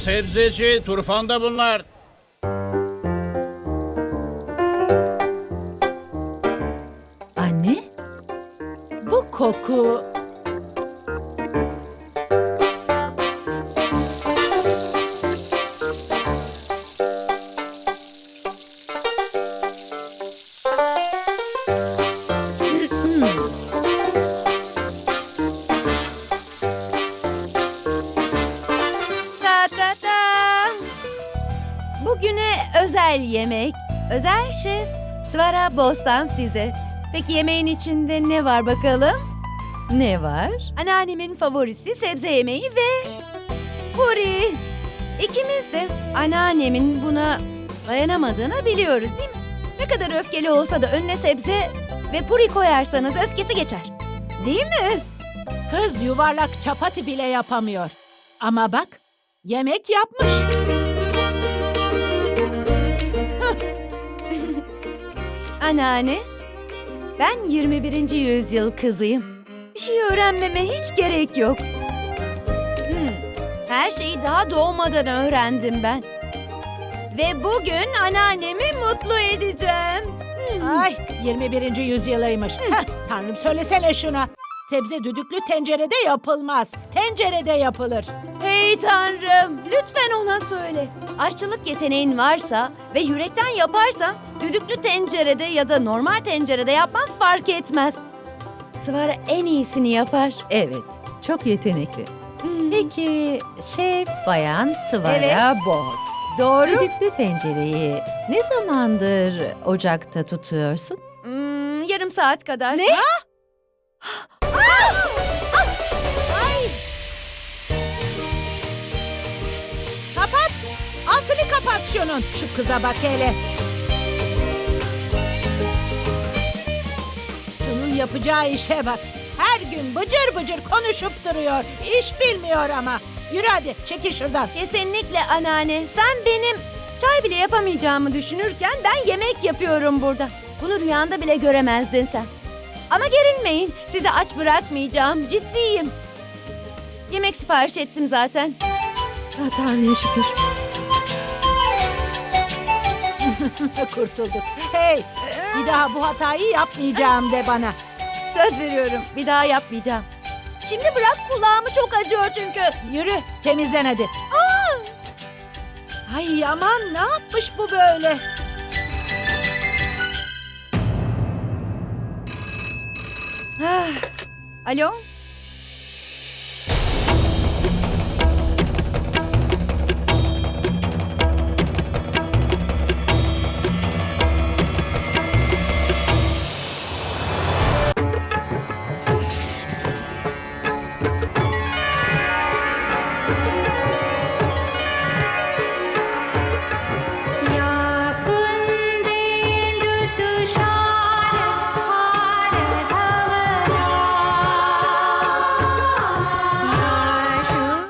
Sebzeci, turfan da bunlar. Anne? Bu koku... özel yemek. Özel şef. Svara Bostan size. Peki yemeğin içinde ne var bakalım? Ne var? Anneannemin favorisi sebze yemeği ve puri. İkimiz de anneannemin buna dayanamadığını biliyoruz değil mi? Ne kadar öfkeli olsa da önüne sebze ve puri koyarsanız öfkesi geçer. Değil mi? Kız yuvarlak çapati bile yapamıyor. Ama bak, yemek yapmış. Anneanne, ben 21. yüzyıl kızıyım. Bir şey öğrenmeme hiç gerek yok. Hmm, Her şeyi daha doğmadan öğrendim ben. Ve bugün anneannemi mutlu edeceğim. Ay, 21. yüzyılıymış. Heh, tanrım söylesene şuna. Sebze düdüklü tencerede yapılmaz. Tencerede yapılır. Tanrım, lütfen ona söyle. Aşçılık yeteneğin varsa ve yürekten yaparsan düdüklü tencerede ya da normal tencerede yapman fark etmez. Sıvara en iyisini yapar. Evet, çok yetenekli. Hmm, Peki şef bayan Sıvara Evet. Boz. Doğru. Düdüklü tencereyi ne zamandır ocakta tutuyorsun? Hmm, yarım saat kadar. Ne? Şunun. Şu kıza bak hele. Şunun yapacağı işe bak. Her gün bıcır bıcır konuşup duruyor. İş bilmiyor ama. Yürü hadi çekil şuradan. Kesinlikle anneanne. Sen benim çay bile yapamayacağımı düşünürken ben yemek yapıyorum burada. Bunu rüyanda bile göremezdin sen. Ama gerilmeyin. Sizi aç bırakmayacağım. Ciddiyim. Yemek sipariş ettim zaten. Ah, Tanrı'ya şükür. Kurtulduk. Hey bir daha bu hatayı yapmayacağım de bana. Söz veriyorum. Bir daha yapmayacağım. Şimdi bırak kulağımı çok acıyor çünkü. Yürü temizlen hadi. Ay aman ne yapmış bu böyle? Ah. Alo?